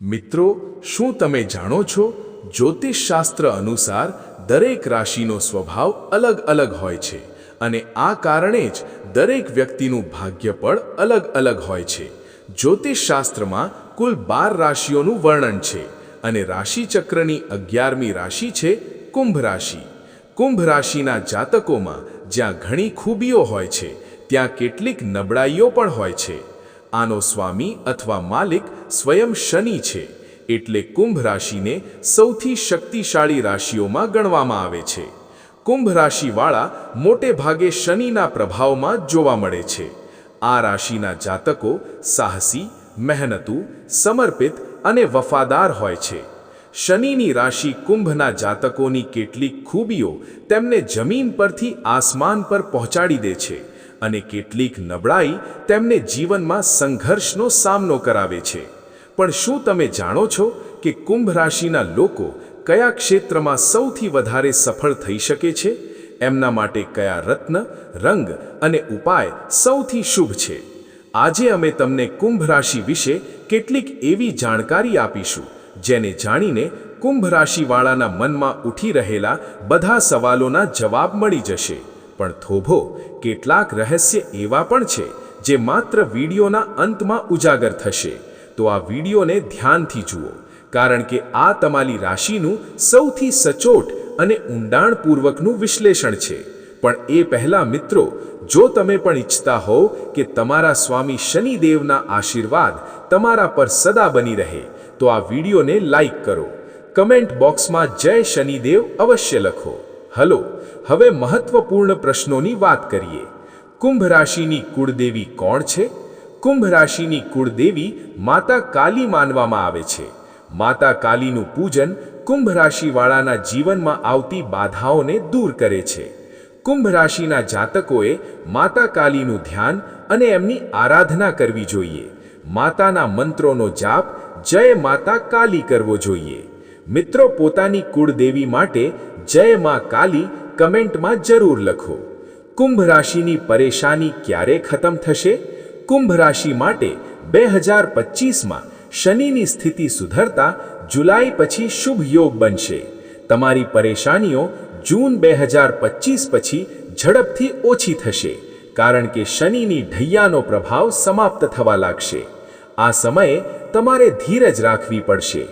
મિત્રો, શું તમે જાણો છો, જ્યોતિષશાસ્ત્ર અનુસાર દરેક રાશિનો સ્વભાવ અલગ અલગ હોય છે અને આ કારણે જ દરેક વ્યક્તિનું ભાગ્ય પણ અલગ અલગ હોય છે? જ્યોતિષશાસ્ત્રમાં કુલ બાર રાશિઓનું વર્ણન છે અને રાશિચક્રની અગિયારમી રાશિ છે કુંભ રાશિ. કુંભ રાશિના જાતકોમાં જ્યાં ઘણી ખૂબીઓ હોય છે, ત્યાં કેટલીક નબળાઈઓ પણ હોય છે. આનો સ્વામી અથવા માલિક સ્વયં શનિ છે એટલે કુંભ રાશિને સૌથી શક્તિશાળી રાશિઓમાં ગણવામાં આવે છે. કુંભ રાશિવાળા મોટે ભાગે શનિના પ્રભાવમાં જોવા મળે છે. આ રાશિના જાતકો સાહસી, મહેનતુ, સમર્પિત અને વફાદાર હોય છે. શનિની રાશિ કુંભના જાતકોની કેટલીક ખૂબીઓ તેમને જમીન પરથી આસમાન પર પહોંચાડી દે છે. અને કેટલીક નબળાઈ તેમને જીવનમાં સંઘર્ષનો સામનો કરાવે છે. પણ શું તમે જાણો છો કે કુંભ રાશિના લોકો કયા ક્ષેત્રમાં સૌથી વધારે સફળ થઈ શકે છે? એમના માટે કયા રત્ન, રંગ અને ઉપાય સૌથી શુભ છે? આજે અમે તમને કુંભ રાશિ વિશે કેટલીક એવી જાણકારી આપીશું, જેને જાણીને કુંભ રાશિવાળાના મનમાં ઉઠી રહેલા બધા સવાલોના જવાબ મળી જશે. પણ થોભો, કેટલાક રહસ્ય એવા પણ છે જે માત્ર વિડીયોના અંતમાં ઉજાગર થશે. તો આ વિડીયોને ધ્યાનથી જુઓ, કારણ કે આ તમારી રાશિનું સૌથી સચોટ અને ઊંડાણપૂર્વકનું વિશ્લેષણ છે. પણ એ પહેલા, મિત્રો, જો તમે પણ ઈચ્છતા હોવ કે તમારા સ્વામી શનિદેવના આશીર્વાદ તમારા પર સદા બની રહે, તો આ વિડીયોને લાઈક કરો. કમેન્ટ બોક્સમાં જય શનિદેવ અવશ્ય લખો. હલો, હવે મહત્વપૂર્ણ પ્રશ્નોની વાત કરીએ. કુંભ રાશિની કુળદેવી કોણ છે? કુંભ રાશિની કુળદેવી માતા કાલી માનવામાં આવે છે. માતા કાલીનું પૂજન કુંભ રાશિવાળાના જીવનમાં આવતી બાધાઓને દૂર કરે છે. કુંભ રાશિના જાતકોએ માતા કાલીનું ધ્યાન અને એમની આરાધના કરવી જોઈએ. માતાના મંત્રોનો જાપ જય માતા કાલી કરવો જોઈએ. મિત્રો, પોતાની કુળદેવી માટે જય માં કાલી કમેન્ટમાં જરૂર લખો. કુંભ રાશિની પરેશાની ક્યારે ખતમ થશે? કુંભ રાશિ માટે બે હજાર પચીસમાં શનિની સ્થિતિ સુધરતા જુલાઈ પછી શુભ યોગ બનશે. તમારી પરેશાનીઓ જૂન બે હજાર પચીસ પછી ઝડપથી ઓછી થશે, કારણ કે શનિની ઢૈયાનો પ્રભાવ સમાપ્ત થવા લાગશે. આ સમયે તમારે ધીરજ રાખવી પડશે.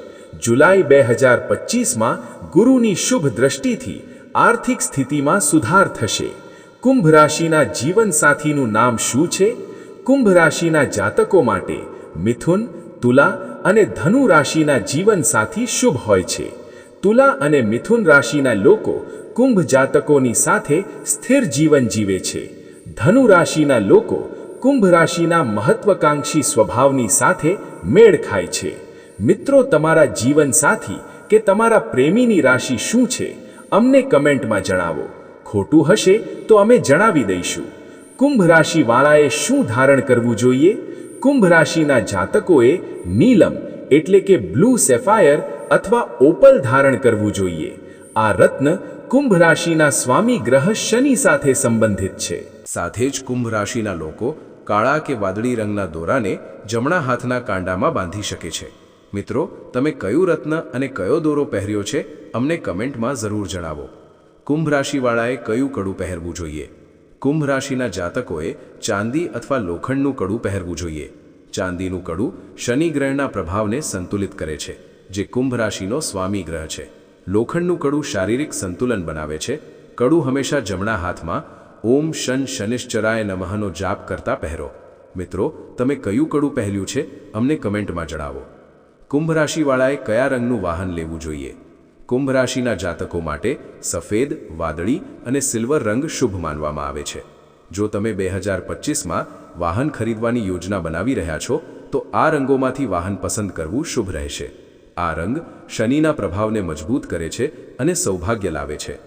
જુલાઈ બે હજાર પચીસમાં ગુરુની શુભ દ્રષ્ટિથી આર્થિક સ્થિતિમાં સુધાર થશે. કુંભ રાશિના જીવનસાથીનું નામ શું છે? કુંભ રાશિના જાતકો માટે મિથુન, તુલા અને ધનુ રાશિના જીવનસાથી શુભ હોય છે. તુલા અને મિથુન રાશિના લોકો કુંભ જાતકોની સાથે સ્થિર જીવન જીવે છે. ધનુ રાશિના લોકો કુંભ રાશિના મહત્વકાંક્ષી સ્વભાવની સાથે મેળ ખાય છે. મિત્રો, તમારા જીવનસાથી કે તમારા પ્રેમીની રાશિ શું છે, અમને કમેન્ટમાં જણાવો. ખોટું હશે તો અમે જણાવી દઈશું. કુંભ રાશિવાળાએ શું ધારણ કરવું જોઈએ? કુંભ રાશિના જાતકોએ નીલમ એટલે કે બ્લુ સેફાયર અથવા ઓપલ ધારણ કરવું જોઈએ. આ રત્ન કુંભ રાશિના સ્વામી ગ્રહ શનિ સાથે સંબંધિત છે. સાથે જ કુંભ રાશિના લોકો કાળા કે વાદળી રંગના દોરાને જમણા હાથના કાંડામાં બાંધી શકે છે. મિત્રો, તમે કયું રત્ન અને કયો દોરો પહેર્યો છે, અમને કમેન્ટમાં જરૂર જણાવો. કુંભ રાશિવાળાએ કયું કડું પહેરવું જોઈએ? કુંભ રાશિના જાતકોએ ચાંદી અથવા લોખંડનું કડું પહેરવું જોઈએ. ચાંદીનું કડું શનિ ગ્રહના પ્રભાવને સંતુલિત કરે છે, જે કુંભ રાશિનો સ્વામી ગ્રહ છે. લોખંડનું કડું શારીરિક સંતુલન બનાવે છે. કડું હંમેશા જમણા હાથમાં, ઓમ શન શનિશ્ચરાય નમઃનો જાપ કરતા પહેરો. મિત્રો, તમે કયું કડું પહેર્યું છે, અમને કમેન્ટમાં જણાવો. કુંભ રાશિવાળાએ કયા રંગનું વાહન લેવું જોઈએ? કુંભ રાશિના જાતકો માટે સફેદ, વાદળી અને સિલ્વર રંગ શુભ માનવામાં આવે છે. જો તમે બે હજાર પચીસમાં વાહન ખરીદવાની યોજના બનાવી રહ્યા છો, તો આ રંગોમાંથી વાહન પસંદ કરવું શુભ રહેશે. આ રંગ શનિના પ્રભાવને મજબૂત કરે છે અને સૌભાગ્ય લાવે છે.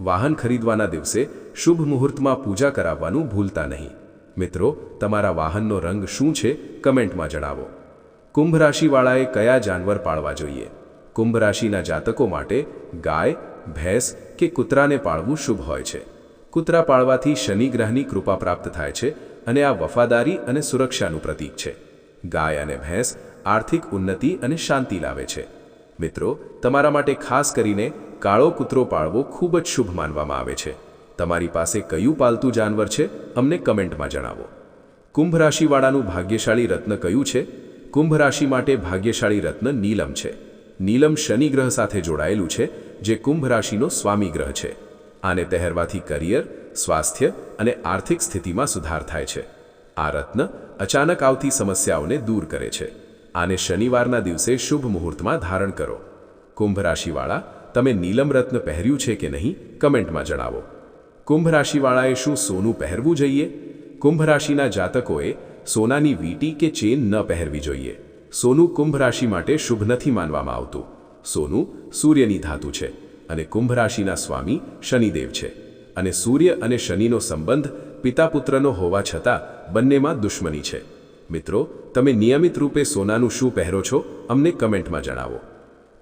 વાહન ખરીદવાના દિવસે શુભ મુહૂર્તમાં પૂજા કરાવવાનું ભૂલતા નહીં. મિત્રો, તમારા વાહનનો રંગ શું છે કમેન્ટમાં જણાવો. કુંભ રાશિવાળાએ કયા જાનવર પાળવા જોઈએ? કુંભ રાશિના જાતકો માટે ગાય, ભેંસ કે કૂતરાને પાળવું શુભ હોય છે. કૂતરા પાળવાથી શનિ ગ્રહની કૃપા પ્રાપ્ત થાય છે અને આ વફાદારી અને સુરક્ષાનું પ્રતીક છે. ગાય અને ભેંસ આર્થિક ઉન્નતિ અને શાંતિ લાવે છે. મિત્રો, તમારા માટે ખાસ કરીને કાળો કૂતરો પાળવો ખૂબ જ શુભ માનવામાં આવે છે. તમારી પાસે કયું પાલતું જાનવર છે, અમને કમેન્ટમાં જણાવો. કુંભ રાશિવાળાનું ભાગ્યશાળી રત્ન કયું છે? કુંભ રાશિ માટે ભાગ્યશાળી રત્ન નીલમ છે. નીલમ શનિ ગ્રહ સાથે જોડાયેલું છે, જે કુંભ રાશિનો સ્વામી ગ્રહ છે. આને તહેરવાથી કરિયર, સ્વાસ્થ્ય અને આર્થિક સ્થિતિમાં સુધાર થાય છે. આ રત્ન અચાનક આવતી સમસ્યાઓને દૂર કરે છે. આને શનિવારના દિવસે શુભ મુહૂર્તમાં ધારણ કરો. કુંભ રાશિવાળા, તમે નીલમ રત્ન પહેર્યું છે કે નહીં, કમેન્ટમાં જણાવો. કુંભ રાશિવાળાએ શું સોનું પહેરવું જોઈએ? કુંભ રાશિના જાતકોએ સોનાની વીંટી કે ચેન ન પહેરવી જોઈએ. સોનું કુંભ રાશિ માટે શુભ નથી માનવામાં આવતું. સોનું સૂર્યની ધાતુ છે અને કુંભ રાશિના સ્વામી શનિદેવ છે. અને સૂર્ય અને શનિનો સંબંધ પિતા પુત્રનો હોવા છતાં બંનેમાં દુશ્મની છે. મિત્રો, તમે નિયમિત રૂપે સોનાનું શું પહેરો છો? અમને કમેન્ટમાં જણાવો.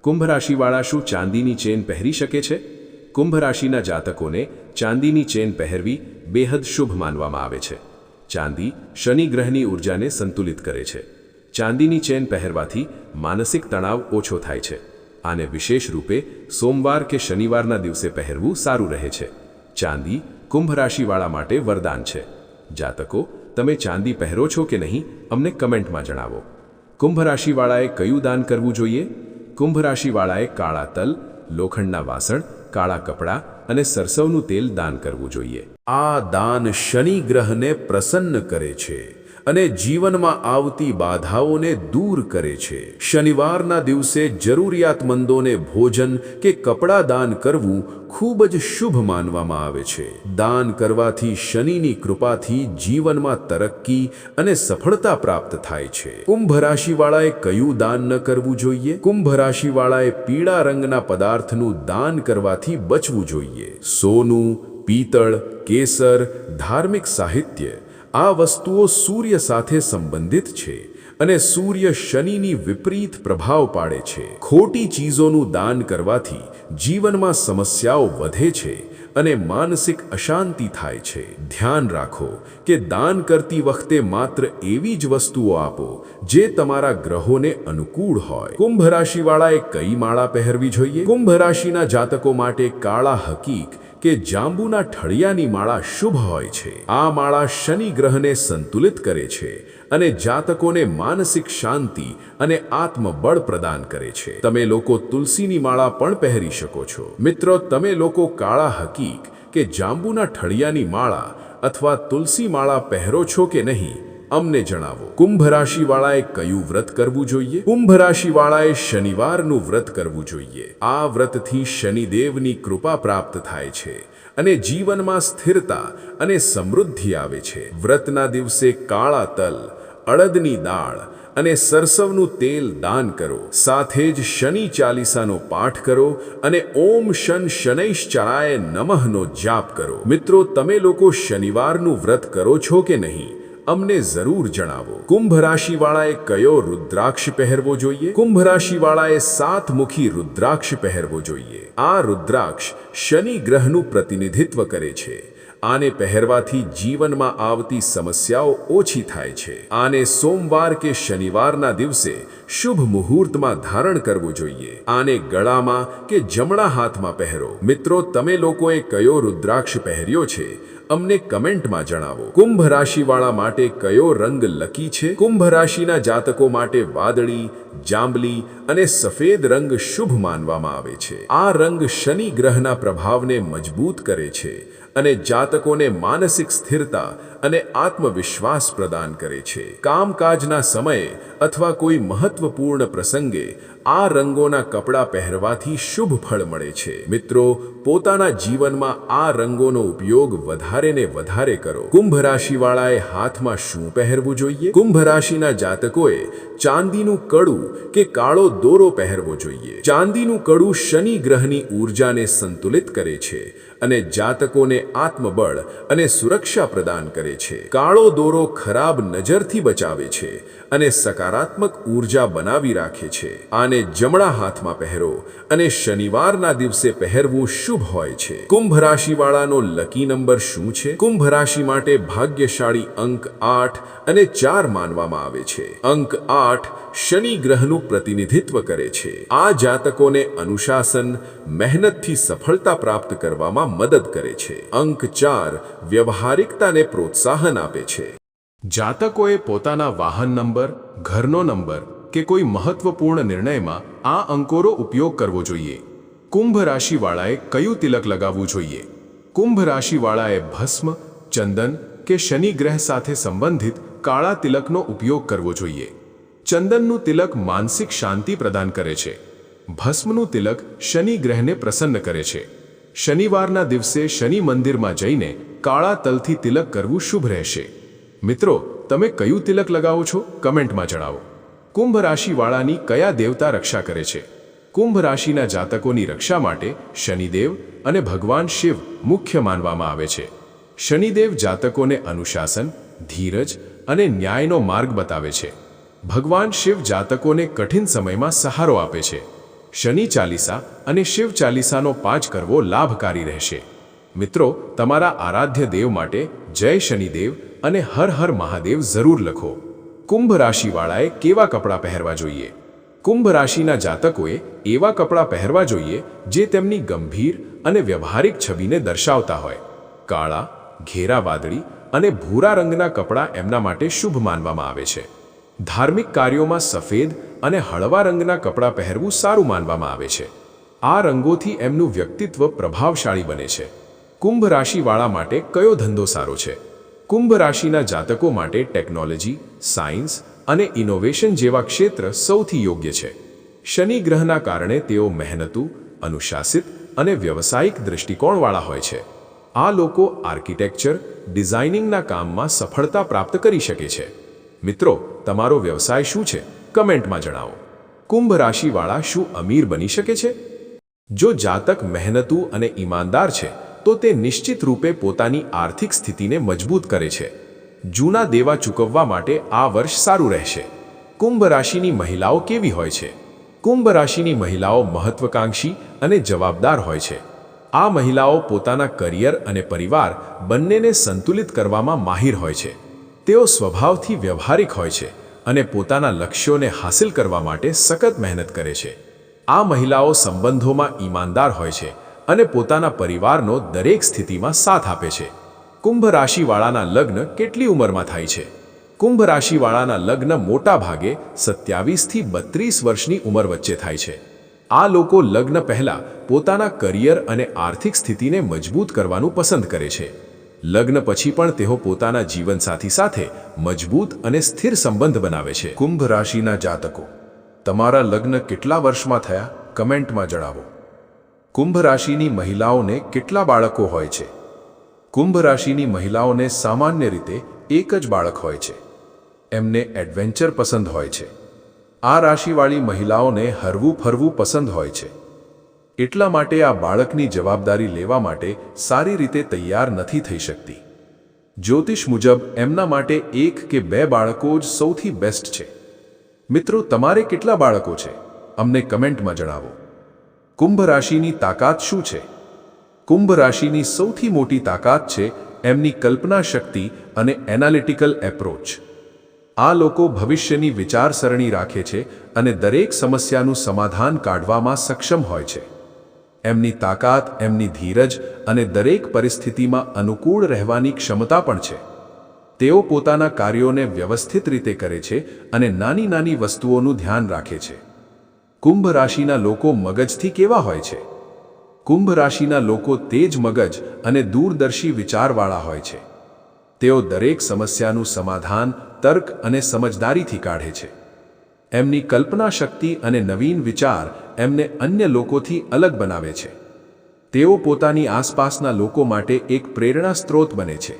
કુંભ રાશિવાળા શું ચાંદીની ચેન પહેરી શકે છે? કુંભ રાશિના જાતકોને ચાંદીની ચેન પહેરવી બેહદ શુભ માનવામાં આવે છે. ચાંદી શનિ ગ્રહની ઉર્જાને સંતુલિત કરે છે. ચાંદીની ચેન પહેરવાથી માનસિક તણાવ ઓછો થાય છે. આને વિશેષ રૂપે સોમવાર કે શનિવારના દિવસે પહેરવું સારું રહે છે. ચાંદી કુંભ રાશિવાળા માટે વરદાન છે. જાતકો, તમે ચાંદી પહેરો છો કે નહીં, અમને કમેન્ટમાં જણાવો. કુંભ રાશિવાળાએ કયું દાન કરવું જોઈએ? કુંભ રાશિવાળાએ કાળા તલ, લોખંડના વાસણ, કાળા કપડાં અને સરસવનું તેલ દાન કરવું જોઈએ. આ દાન શનિ ગ્રહને પ્રસન્ન કરે છે અને જીવનમાં આવતી બાધાઓને દૂર કરે છે. શનિવારના દિવસે જરૂરિયાતમંદોને ભોજન કે કપડાં દાન કરવું ખૂબ જ શુભ માનવામાં આવે છે. દાન કરવાથી શનિની કૃપાથી જીવનમાં તરક્કી અને સફળતા પ્રાપ્ત થાય છે. કુંભ રાશિવાળાએ કયું દાન ન કરવું જોઈએ? કુંભ રાશિવાળાએ પીળા રંગના પદાર્થનું દાન કરવાથી બચવું જોઈએ. સોનું પિત્તળ, કેસર, ધાર્મિક સાહિત્ય આ વસ્તુઓ સૂર્ય સાથે સંબંધિત છે અને સૂર્ય શનિની વિપરીત પ્રભાવ પાડે છે. ખોટી ચીજોનું દાન કરવાથી જીવનમાં સમસ્યાઓ વધે છે અને માનસિક અશાંતિ થાય છે. ધ્યાન રાખો કે દાન કરતી વખતે માત્ર એવી જ વસ્તુઓ આપો જે તમારા ગ્રહોને અનુકૂળ હોય. કુંભ રાશિવાળાએ કઈ માળા પહેરવી જોઈએ? કુંભ રાશિના જાતકો માટે કાળા હકીક કે જાંબુના ઠળિયાની માળા શુભ હોય છે. આ માળા શનિ ગ્રહને સંતુલિત કરે છે અને જાતકોને માનસિક શાંતિ અને આત્મબળ પ્રદાન કરે છે. તમે લોકો તુલસીની માળા પણ પહેરી શકો છો. મિત્રો, તમે લોકો કાળા હકીક કે જાંબુના ઠળિયાની માળા અથવા તુલસી માળા પહેરો છો કે નહીં? અમને જણાવો. કુંભ રાશિવાળાએ કયું વ્રત કરવું જોઈએ? કુંભ રાશિવાળાએ શનિવારનું વ્રત કરવું જોઈએ. આ વ્રતથી શનિદેવની કૃપા પ્રાપ્ત થાય છે અને જીવનમાં સ્થિરતા અને સમૃદ્ધિ આવે છે. વ્રતના દિવસે કાળા તલ, અડદની દાળ અને સરસવનું તેલ દાન કરો. સાથે જ શનિ ચાલીસાનો પાઠ કરો અને ઓમ શન શનૈશ્ચરાય નમઃનો જાપ કરો. મિત્રો, તમે લોકો શનિવારનું વ્રત કરો છો કે નહીં? અમને જરૂર જણાવો. કુંભ રાશિવાળાએ કયો રુદ્રાક્ષ પહેરવો જોઈએ? કુંભ રાશિવાળાએ સાતમુખી રુદ્રાક્ષ પહેરવો જોઈએ. આ રુદ્રાક્ષ શનિ ગ્રહનું પ્રતિનિધિત્વ કરે છે. આને પહેરવાથી જીવનમાં આવતી સમસ્યાઓ ઓછી થાય છે. આને સોમવાર કે શનિવારના દિવસે શુભ મુહૂર્તમાં ધારણ કરવું જોઈએ. આને ગળામાં કે જમણા હાથમાં પહેરો. મિત્રો, તમે લોકોએ કયો રુદ્રાક્ષ પહેર્યો છે? અમને કમેન્ટમાં જણાવો. કુંભ રાશિવાળા માટે કયો રંગ લકી છે? કુંભ રાશિના જાતકો માટે વાદળી, જાંબલી અને સફેદ રંગ શુભ માનવામાં આવે છે. આ રંગ શનિ ગ્રહના પ્રભાવને મજબૂત કરે છે. અને જાતકોને માનસિક સ્થિરતા અને આત્મવિશ્વાસ પ્રદાન કરે છે. કામકાજના સમયે અથવા કોઈ મહત્વપૂર્ણ પ્રસંગે આ રંગોના કપડાં પહેરવાથી શુભ ફળ મળે છે. મિત્રો, પોતાના જીવનમાં આ રંગોનો ઉપયોગ વધારે ને વધારે કરો. કુંભ રાશિવાળાએ હાથમાં શું પહેરવું જોઈએ? કુંભ રાશિના જાતકોએ ચાંદીનું કડું કે કાળો દોરો પહેરવો જોઈએ. ચાંદીનું કડું શનિ ગ્રહની ઊર્જાને સંતુલિત કરે છે અને જાતકોને આત્મબળ અને સુરક્ષા પ્રદાન કરે છે. કાળો દોરો ખરાબ નજરથી બચાવે છે અને સકારાત્મક ઊર્જા બનાવી રાખે છે. આને જમણા હાથમાં પહેરો અને શનિવારના દિવસે પહેરવું શુભ હોય છે. કુંભ રાશિવાળાનો લકી નંબર શું છે? કુંભ રાશિ માટે ભાગ્યશાળી અંક આઠ અને ચાર માનવામાં આવે છે. અંક આઠ શનિ ગ્રહનું પ્રતિનિધિત્વ કરે છે. આ જાતકોને અનુશાસન, મહેનતથી સફળતા પ્રાપ્ત કરવામાં મદદ કરે છે. અંક ચાર વ્યવહારિકતાને પ્રોત્સાહન આપે છે. જાતકોએ પોતાના વાહન નંબર, ઘરનો નંબર કે કોઈ મહત્વપૂર્ણ નિર્ણયમાં આ અંકોરો ઉપયોગ કરવો જોઈએ. કુંભ રાશિવાળાએ કયું તિલક લગાવવું જોઈએ? કુંભ રાશિવાળાએ ભસ્મ, ચંદન કે શનિ ગ્રહ સાથે સંબંધિત કાળા તિલકનો ઉપયોગ કરવો જોઈએ. ચંદનનું તિલક માનસિક શાંતિ પ્રદાન કરે છે. ભસ્મનું તિલક શનિ ગ્રહને પ્રસન્ન કરે છે. શનિવારના દિવસે શનિ મંદિરમાં જઈને કાળા તલથી તિલક કરવું શુભ રહેશે. મિત્રો, તમે કયું તિલક લગાવો છો? કમેન્ટમાં જણાવો. કુંભ રાશિવાળાની કયા દેવતા રક્ષા કરે છે? કુંભ રાશિના જાતકોની રક્ષા માટે શનિદેવ અને ભગવાન શિવ મુખ્ય માનવામાં આવે છે. શનિદેવ જાતકોને અનુશાસન, ધીરજ અને ન્યાયનો માર્ગ બતાવે છે. ભગવાન શિવ જાતકોને કઠિન સમયમાં સહારો આપે છે. શનિ ચાલીસા અને શિવ ચાલીસાનો પાઠ કરવો લાભકારી રહેશે. મિત્રો, તમારા આરાધ્ય દેવ માટે જય શનિદેવ અને હર હર મહાદેવ જરૂર લખો. કુંભ રાશિવાળાએ કેવા કપડાં પહેરવા જોઈએ? કુંભ રાશિના જાતકોએ એવા કપડાં પહેરવા જોઈએ જે તેમની ગંભીર અને વ્યવહારિક છબીને દર્શાવતા હોય. કાળા, ઘેરા વાદળી અને ભૂરા રંગના કપડાં એમના માટે શુભ માનવામાં આવે છે. ધાર્મિક કાર્યોમાં સફેદ અને હળવા રંગના કપડાં પહેરવું સારું માનવામાં આવે છે. આ રંગોથી એમનું વ્યક્તિત્વ પ્રભાવશાળી બને છે. કુંભ રાશિવાળા માટે કયો ધંધો સારો છે? કુંભ રાશિના જાતકો માટે ટેકનોલોજી, સાયન્સ અને ઇનોવેશન જેવા ક્ષેત્ર સૌથી યોગ્ય છે. શનિ ગ્રહના કારણે તેઓ મહેનતુ, અનુશાસિત અને વ્યવસાયિક દૃષ્ટિકોણવાળા હોય છે. આ લોકો આર્કિટેક્ચર, ડિઝાઇનિંગના કામમાં સફળતા પ્રાપ્ત કરી શકે છે. મિત્રો, તમારો વ્યવસાય શું છે? કમેન્ટમાં જણાવો. કુંભ રાશિવાળા શું અમીર બની શકે છે? જો જાતક મહેનતુ અને ઈમાનદાર છે તો તે નિશ્ચિત રૂપે પોતાની આર્થિક સ્થિતિને મજબૂત કરે છે. જૂના દેવા ચૂકવવા માટે આ વર્ષ સારું રહેશે. કુંભ રાશિની મહિલાઓ કેવી હોય છે? કુંભ રાશિની મહિલાઓ મહત્વકાંક્ષી અને જવાબદાર હોય છે. આ મહિલાઓ પોતાના કરિયર અને પરિવાર બંનેને સંતુલિત કરવામાં માહિર હોય છે. તેઓ સ્વભાવથી વ્યવહારિક હોય છે અને પોતાના લક્ષ્યોને હાંસિલ કરવા માટે સખત મહેનત કરે છે. આ મહિલાઓ સંબંધોમાં ઈમાનદાર હોય છે અને પોતાના પરિવારનો દરેક સ્થિતિમાં સાથ આપે છે. કુંભ રાશિવાળાના લગ્ન કેટલી ઉંમરમાં થાય છે? કુંભ રાશિવાળાના લગ્ન મોટા ભાગે સત્યાવીસથી બત્રીસ વર્ષની ઉંમર વચ્ચે થાય છે. આ લોકો લગ્ન પહેલા પોતાના કરિયર અને આર્થિક સ્થિતિને મજબૂત કરવાનું પસંદ કરે છે. લગ્ન પછી પણ તેઓ પોતાના જીવનસાથી સાથે મજબૂત અને સ્થિર સંબંધ બનાવે છે. કુંભ રાશિના જાતકો, તમારા લગ્ન કેટલા વર્ષમાં થયા? કમેન્ટમાં જણાવો. કુંભ રાશિની મહિલાઓને કેટલા બાળકો હોય છે? કુંભ રાશિની મહિલાઓને સામાન્ય રીતે એક જ બાળક હોય છે. એમને એડવેન્ચર પસંદ હોય છે. આ રાશિવાળી મહિલાઓને હરવું ફરવું પસંદ હોય છે. એટલા માટે આ બાળકની જવાબદારી લેવા માટે સારી રીતે તૈયાર નથી થઈ શકતી. જ્યોતિષ મુજબ એમના માટે એક કે બે બાળકો જ સૌથી બેસ્ટ છે. મિત્રો, તમારે કેટલા બાળકો છે? અમને કમેન્ટમાં જણાવો. કુંભ રાશિની તાકાત શું છે? કુંભ રાશિની સૌથી મોટી તાકાત છે એમની કલ્પના શક્તિ અને એનાલિટિકલ એપ્રોચ. આ લોકો ભવિષ્યની વિચારસરણી રાખે છે અને દરેક સમસ્યાનું સમાધાન કાઢવામાં સક્ષમ હોય છે. એમની તાકાત, એમની ધીરજ અને દરેક પરિસ્થિતિમાં અનુકૂળ રહેવાની ક્ષમતા પણ છે. તેઓ પોતાના કાર્યોને વ્યવસ્થિત રીતે કરે છે અને નાની નાની વસ્તુઓનું ધ્યાન રાખે છે. કુંભ રાશિના લોકો મગજથી કેવા હોય છે? કુંભ રાશિના લોકો તેજ મગજ અને દૂરદર્શી વિચારવાળા હોય છે. તેઓ દરેક સમસ્યાનું સમાધાન, તર્ક અને સમજદારીથી કાઢે છે. એમની કલ્પના શક્તિ અને નવીન વિચાર એમને અન્ય લોકોથી અલગ બનાવે છે. તેઓ પોતાની આસપાસના લોકો માટે એક પ્રેરણા સ્ત્રોત બને છે.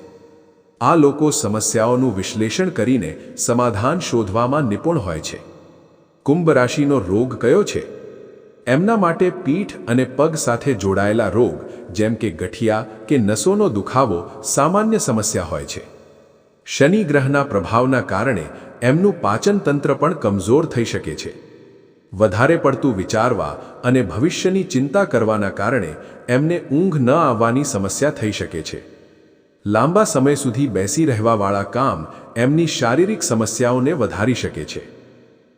આ લોકો સમસ્યાઓનું વિશ્લેષણ કરીને સમાધાન શોધવામાં નિપુણ હોય છે. કુંભ રાશિનો રોગ કયો છે? એમના માટે પીઠ અને પગ સાથે જોડાયેલા રોગ, જેમ કે ગઠિયા કે નસોનો દુખાવો, સામાન્ય સમસ્યા હોય છે. શનિ ગ્રહના પ્રભાવના કારણે એમનું પાચન તંત્ર પણ કમજોર થઈ શકે છે. વધારે પડતું વિચારવા અને ભવિષ્યની ચિંતા કરવાના કારણે એમને ઊંઘ ન આવવાની સમસ્યા થઈ શકે છે. લાંબા સમય સુધી બેસી રહેવાવાળા કામ એમની શારીરિક સમસ્યાઓને વધારી શકે છે.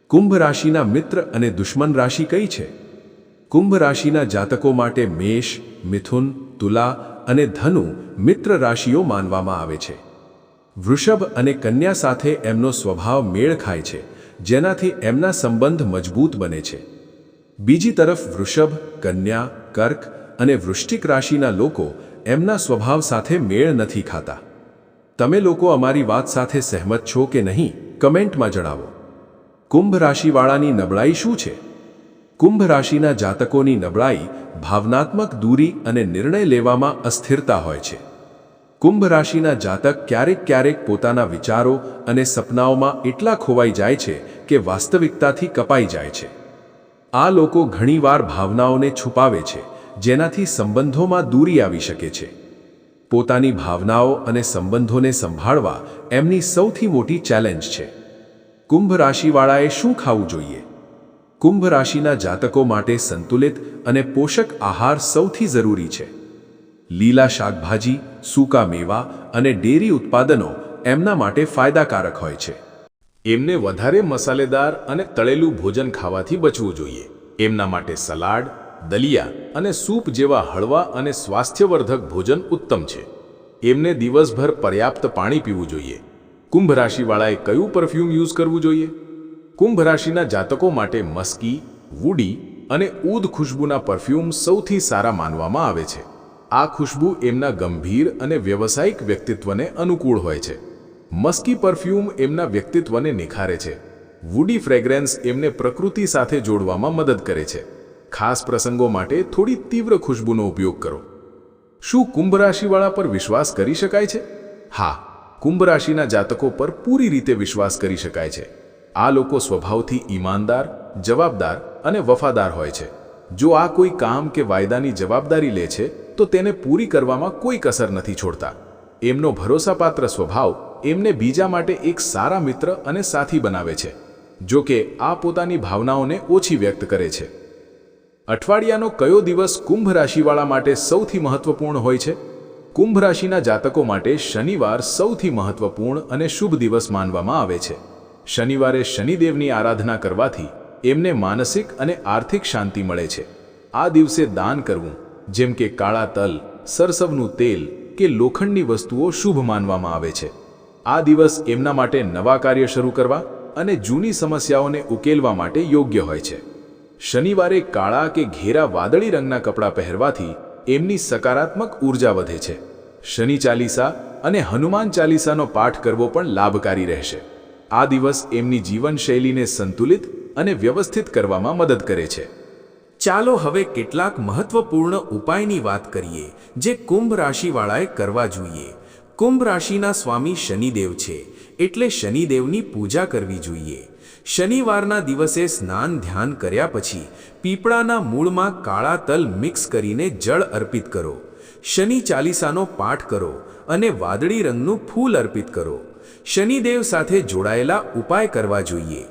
કુંભ રાશિના મિત્ર અને દુશ્મન રાશિ કઈ છે? કુંભ રાશિના જાતકો માટે મેષ, મિથુન, તુલા અને ધનુ મિત્ર રાશિઓ માનવામાં આવે છે. વૃષભ અને કન્યા સાથે એમનો સ્વભાવ મેળ ખાય છે, જેનાથી એમના સંબંધ મજબૂત બને છે. બીજી તરફ વૃષભ, કન્યા, કર્ક અને વૃષ્ટિક રાશિના લોકો એમના સ્વભાવ સાથે મેળ નથી ખાતા. તમે લોકો અમારી વાત સાથે સહેમત છો કે નહીં, કમેન્ટમાં જણાવો. કુંભ રાશિવાળાની નબળાઈ શું છે? કુંભ રાશિના જાતકોની નબળાઈ ભાવનાત્મક દૂરી અને નિર્ણય લેવામાં અસ્થિરતા હોય છે. કુંભ રાશિના જાતક ક્યારેક ક્યારેક પોતાના વિચારો અને સપનાઓમાં એટલા ખોવાઈ જાય છે કે વાસ્તવિકતાથી કપાઈ જાય છે. આ લોકો ઘણીવાર ભાવનાઓને છુપાવે છે, જેનાથી સંબંધોમાં દૂરી આવી શકે છે. પોતાની ભાવનાઓ અને સંબંધોને સંભાળવા એમની સૌથી મોટી ચેલેન્જ છે. કુંભ રાશિવાળાએ શું ખાવું જોઈએ? કુંભ રાશિના જાતકો માટે સંતુલિત અને પોષક આહાર સૌથી જરૂરી છે. લીલા શાકભાજી, સૂકા મેવા અને ડેરી ઉત્પાદનો એમના માટે ફાયદાકારક હોય છે. એમને વધારે મસાલેદાર અને તળેલું ભોજન ખાવાથી બચવું જોઈએ. એમના માટે સલાડ, દલિયા અને સૂપ જેવા હળવા અને સ્વાસ્થ્યવર્ધક ભોજન ઉત્તમ છે. એમને દિવસભર પર્યાપ્ત પાણી પીવું જોઈએ. કુંભ રાશિવાળાએ કયું પરફ્યુમ યુઝ કરવું જોઈએ? કુંભ રાશિના જાતકો માટે મસ્કી, વુડી અને ઊદ ખુશ્બુના પરફ્યુમ સૌથી સારા માનવામાં આવે છે. આ ખુશ્બુ એમના ગંભીર અને વ્યવસાયિક વ્યક્તિત્વને અનુકૂળ હોય છે. મસ્કી પરફ્યુમ એમના વ્યક્તિત્વને નિખારે છે. વુડી ફ્રેગ્રેન્સ એમને પ્રકૃતિ સાથે જોડવામાં મદદ કરે છે. ખાસ પ્રસંગો માટે થોડી તીવ્ર ખુશ્બુનો ઉપયોગ કરો. શું કુંભ રાશિવાળા પર વિશ્વાસ કરી શકાય છે? હા કુંભ રાશિના જાતકો પર પૂરી રીતે વિશ્વાસ કરી શકાય છે. આ લોકો સ્વભાવથી ઈમાનદાર, જવાબદાર અને વફાદાર હોય છે. જો આ કોઈ કામ કે વાયદાની જવાબદારી લે છે, તો તેને પૂરી કરવામાં કોઈ કસર નથી છોડતા. એમનો ભરોસાપાત્ર સ્વભાવ એમને બીજા માટે એક સારા મિત્ર અને સાથી બનાવે છે, જો કે આ પોતાની ભાવનાઓને ઓછી વ્યક્ત કરે છે. અઠવાડિયાનો કયો દિવસ કુંભ રાશિવાળા માટે સૌથી મહત્વપૂર્ણ હોય છે? કુંભ રાશિના જાતકો માટે શનિવાર સૌથી મહત્વપૂર્ણ અને શુભ દિવસ માનવામાં આવે છે. શનિવારે શનિદેવની આરાધના કરવાથી એમને માનસિક અને આર્થિક શાંતિ મળે છે. આ દિવસે દાન કરવું, જેમ કે કાળા તલ, સરસવનું તેલ કે લોખંડની વસ્તુઓ શુભ માનવામાં આવે છે. આ દિવસ એમના માટે નવા કાર્ય શરૂ કરવા અને જૂની સમસ્યાઓને ઉકેલવા માટે યોગ્ય હોય છે. શનિવારે કાળા કે ઘેરા વાદળી રંગના કપડાં પહેરવાથી એમની સકારાત્મક ઊર્જા વધે છે. શનિ ચાલીસા અને હનુમાન ચાલીસાનો પાઠ કરવો પણ લાભકારી રહેશે. આ દિવસ એમની જીવનશૈલીને સંતુલિત અને વ્યવસ્થિત કરવામાં મદદ કરે છે. ચાલો હવે કેટલાક મહત્વપૂર્ણ ઉપાયની વાત કરીએ, જે કુંભ રાશિવાળાએ કરવા જોઈએ. કુંભ રાશિના સ્વામી શનિદેવ છે. એટલે શનિદેવની પૂજા કરવી જોઈએ. શનિવારના દિવસે સ્નાન ધ્યાન કર્યા પછી પીપળાના મૂળમાં કાળા તલ મિક્સ કરીને જળ અર્પિત કરો. શનિ ચાલીસાનો પાઠ કરો અને વાદળી રંગનું ફૂલ અર્પિત કરો. શનિદેવ સાથે જોડાયેલા ઉપાય કરવા જોઈએ.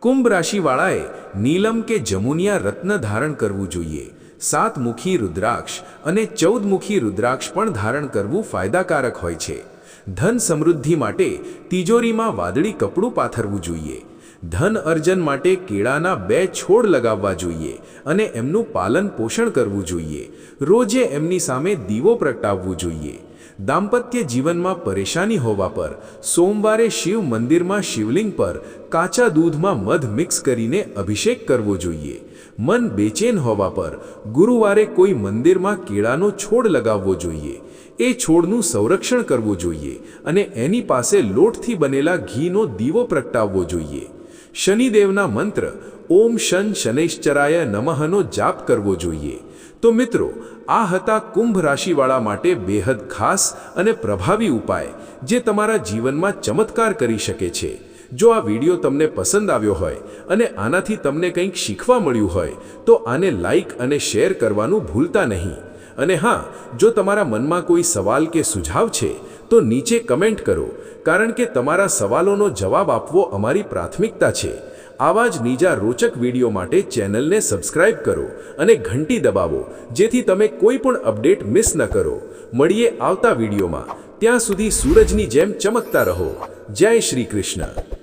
કુંભ રાશિવાળાએ નીલમ કે જમુનિયા રત્ન ધારણ કરવું જોઈએ. સાતમુખી રુદ્રાક્ષ અને ચૌદમુખી રુદ્રાક્ષ પણ ધારણ કરવું ફાયદાકારક હોય છે. ધન સમૃદ્ધિ માટે તિજોરીમાં વાદળી કપડું પાથરવું જોઈએ. ધન અર્જન માટે કેળાના બે છોડ લગાવવા જોઈએ અને એમનું પાલન પોષણ કરવું જોઈએ. રોજે એમની સામે દીવો પ્રગટાવવું જોઈએ. દાંપત્ય જીવનમાં પરેશાની હોવા પર સોમવારે શિવ મંદિરમાં શિવલિંગ પર કાચા દૂધમાં મધ મિક્સ કરીને અભિષેક કરવો જોઈએ. મન બેચેન હોવા પર ગુરુવારે કોઈ મંદિરમાં કેળાનો છોડ લગાવવો જોઈએ. એ છોડનું સંરક્ષણ કરવું જોઈએ અને એની પાસે લોટથી બનેલા ઘીનો દીવો પ્રગટાવવો જોઈએ. શનિદેવના મંત્ર, ઓમ શન શનૈશ્ચરાય નમઃનો જાપ કરવો જોઈએ. તો મિત્રો, આ હતા કુંભ રાશિવાળા માટે બેહદ ખાસ અને પ્રભાવી ઉપાય, જે તમારા જીવનમાં ચમત્કાર કરી શકે છે. જો આ વીડિયો તમને પસંદ આવ્યો હોય અને આનાથી તમને કંઈક શીખવા મળ્યું હોય, તો આને લાઈક અને શેર કરવાનું ભૂલતા નહીં. અને હા, જો તમારા મનમાં કોઈ સવાલ કે સુઝાવ છે, તો નીચે કમેન્ટ કરો, કારણ કે તમારા સવાલોનો જવાબ આપવો અમારી પ્રાથમિકતા છે. આવા જ નીજા રોચક વીડિયો માટે ચેનલને સબસ્ક્રાઇબ કરો અને ઘંટી દબાવો, જેથી તમે કોઈ પણ અપડેટ મિસ ન કરો. મળીએ આવતા વિડીયોમાં. ત્યાં સુધી સૂરજની જેમ ચમકતા રહો. જય શ્રી કૃષ્ણ.